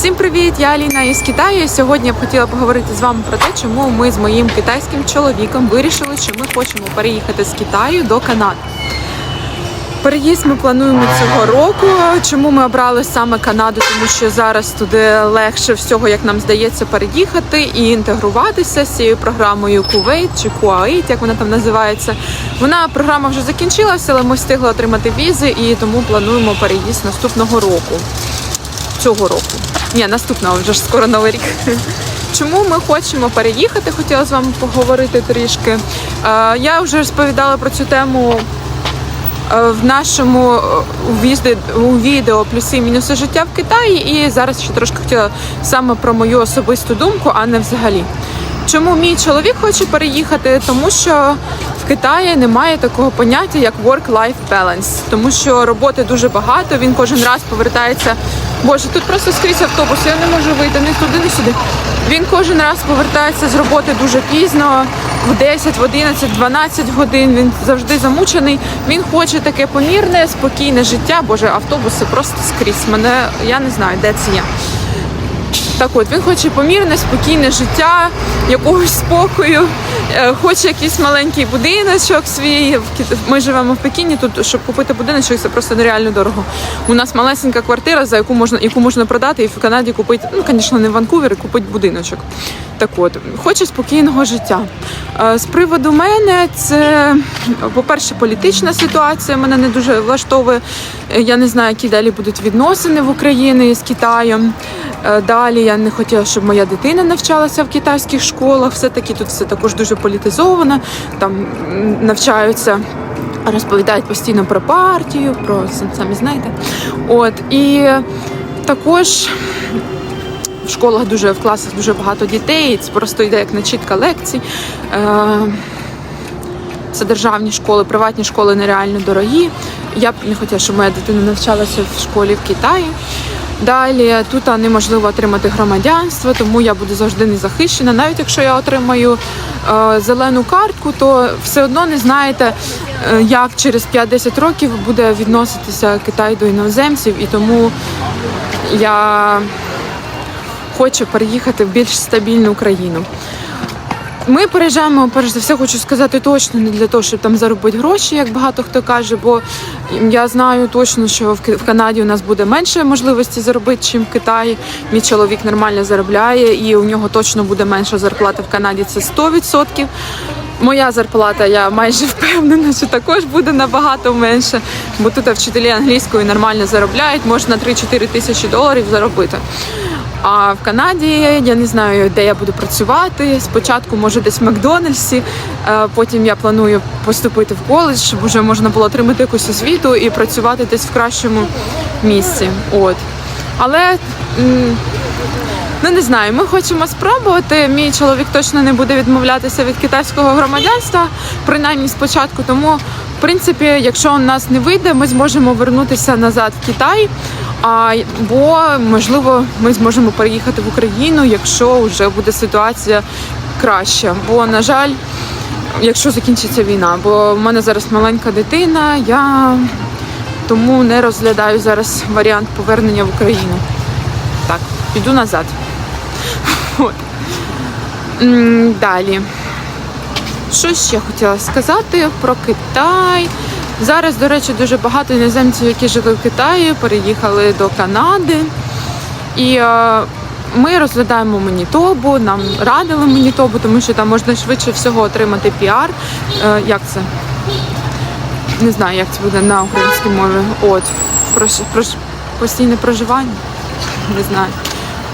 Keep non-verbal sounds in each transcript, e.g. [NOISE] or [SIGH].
Всім привіт! Я Аліна із Китаю. Сьогодні я б хотіла поговорити з вами про те, чому ми з моїм китайським чоловіком вирішили, що ми хочемо переїхати з Китаю до Канади. Переїзд ми плануємо цього року. Чому ми обрали саме Канаду? Тому що зараз туди легше всього, як нам здається, переїхати і інтегруватися з цією програмою Kuwait чи Kuwait, як вона там називається. Вона програма вже закінчилася, але ми встигли отримати візи і тому плануємо переїзд наступного року. Цього року. Ні, наступного вже ж скоро новий рік. [LAUGHS] Чому ми хочемо переїхати? Хотіла з вами поговорити трішки. Е, Я вже розповідала про цю тему е, в нашому е, у відео плюси і мінуси життя в Китаї. І зараз ще трошки хотіла саме про мою особисту думку, а не взагалі. Чому мій чоловік хоче переїхати? Тому що в Китаї немає такого поняття, як work-life balance, тому що роботи дуже багато. Він кожен раз повертається. Боже, тут просто скрізь автобус, я не можу вийти ні туди, ні сюди. Він кожен раз повертається з роботи дуже пізно, в 10, в 11, 12 годин. Він завжди замучений. Він хоче таке помірне, спокійне життя. Боже, автобуси просто скрізь. Мене я не знаю, де це я. Так от він хоче помірне, спокійне життя, якогось спокою, е, хоче якийсь маленький будиночок свій. Ми живемо в Пекіні. Тут щоб купити будиночок, це просто нереально дорого. У нас малесенька квартира, за яку можна яку можна продати, і в Канаді купити, ну звісно, не в Ванкувері, купити будиночок. Так от, хоче спокійного життя. Е, З приводу мене, це, по-перше, політична ситуація мене не дуже влаштовує. Е, Я не знаю, які далі будуть відносини в Україні з Китаєм. Е, Далі я не хотіла, щоб моя дитина навчалася в китайських школах. Все-таки тут все також дуже політизовано. Там навчаються. Розповідають постійно про партію, про самі знаєте. От і також в школах дуже в класах дуже багато дітей. Це просто йде як начітка лекцій. Е, Це державні школи, приватні школи нереально дорогі. Я б не хотіла, щоб моя дитина навчалася в школі в Китаї. Далі тут неможливо отримати громадянство, тому я буду завжди не захищена. Навіть якщо я отримаю е, зелену картку, то все одно не знаєте, е, як через 5-10 років буде відноситися Китай до іноземців, і тому я хочу переїхати в більш стабільну країну. Ми переїжджаємо, перш за все, хочу сказати точно не для того, щоб там заробити гроші, як багато хто каже, бо я знаю точно, що в Канаді у нас буде менше можливості заробити, ніж в Китаї. Мій чоловік нормально заробляє, і у нього точно буде менша зарплата в Канаді. Це 100%. Моя зарплата, я майже впевнена, що також буде набагато менше, бо тут вчителі англійської нормально заробляють, можна 3-4 тисячі доларів заробити. А в Канаді я не знаю, де я буду працювати. Спочатку, може, десь в Макдональдсі. е, Потім я планую поступити в коледж, щоб вже можна було отримати якусь освіту і працювати десь в кращому місці. От. Але ну не знаю, ми хочемо спробувати. Мій чоловік точно не буде відмовлятися від китайського громадянства, принаймні спочатку. Тому, в принципі, якщо у нас не вийде, ми зможемо вернутися назад в Китай. Бо можливо ми зможемо переїхати в Україну, якщо вже буде ситуація краща. Бо, на жаль, якщо закінчиться війна, бо в мене зараз маленька дитина, я тому не розглядаю зараз варіант повернення в Україну. Так, піду назад. Далі. Що ще хотіла сказати про Китай? Зараз, до речі, дуже багато іноземців, які жили в Китаї, переїхали до Канади. І е, ми розглядаємо Манітобу, нам радили Манітобу, тому що там можна швидше всього отримати піар. Е, як це? Не знаю, як це буде на українській мові. От, прош, прош, постійне проживання. Не знаю.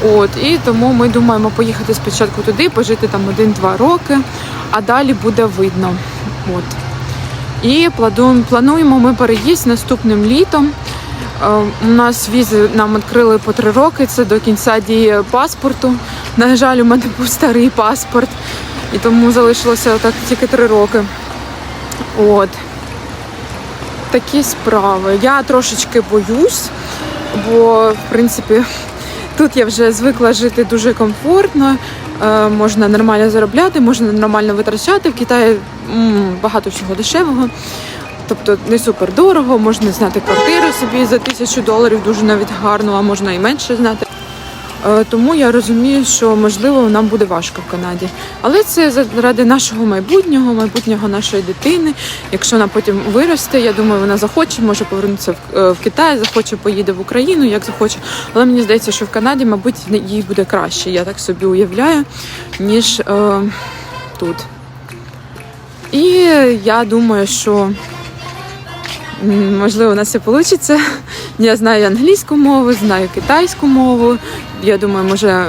От, і тому ми думаємо поїхати спочатку туди, пожити там один-два роки, а далі буде видно. От. І плануємо ми переїзд наступним літом. Е, У нас візи нам відкрили по три роки. Це до кінця дії паспорту. На жаль, у мене був старий паспорт, і тому залишилося так тільки три роки. От. Такі справи. Я трошечки боюсь, бо в принципі тут я вже звикла жити дуже комфортно. Е, можна нормально заробляти, можна нормально витрачати. В Китаї багато всього дешевого. Тобто не супер дорого, можна зняти квартиру собі за тисячу доларів, дуже навіть гарно, а можна і менше зняти. Е, Тому я розумію, що можливо нам буде важко в Канаді. Але це заради нашого майбутнього, майбутнього нашої дитини. Якщо вона потім виросте, я думаю, вона захоче, може повернутися в, е, Китай, захоче поїде в Україну, як захоче. Але мені здається, що в Канаді, мабуть, їй буде краще. Я так собі уявляю, ніж е, тут. І я думаю, що можливо у нас все вийде. Я знаю англійську мову, знаю китайську мову. Я думаю, може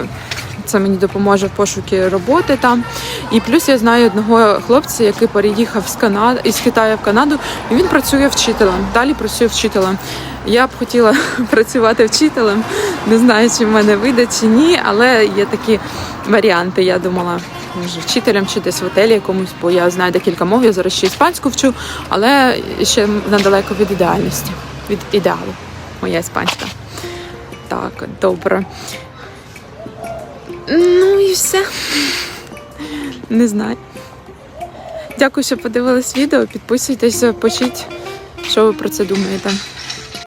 це мені допоможе в пошуки роботи там. І плюс я знаю одного хлопця, який переїхав з Канади із Китаю в Канаду, і він працює вчителем. Далі працює вчителем. Я б хотіла [LAUGHS] працювати вчителем. Не знаю, чи в мене вийде чи ні, але є такі варіанти. Я думала, може, вчителем чи десь в готелі якомусь, бо я знаю декілька мов, я зараз ще іспанську вчу, але ще надалеко від ідеальності, від ідеалу. Моя іспанська. Так, добре. Ну і все. Не знаю. Дякую, що подивились відео. Підписуйтесь, пишіть, що ви про це думаєте.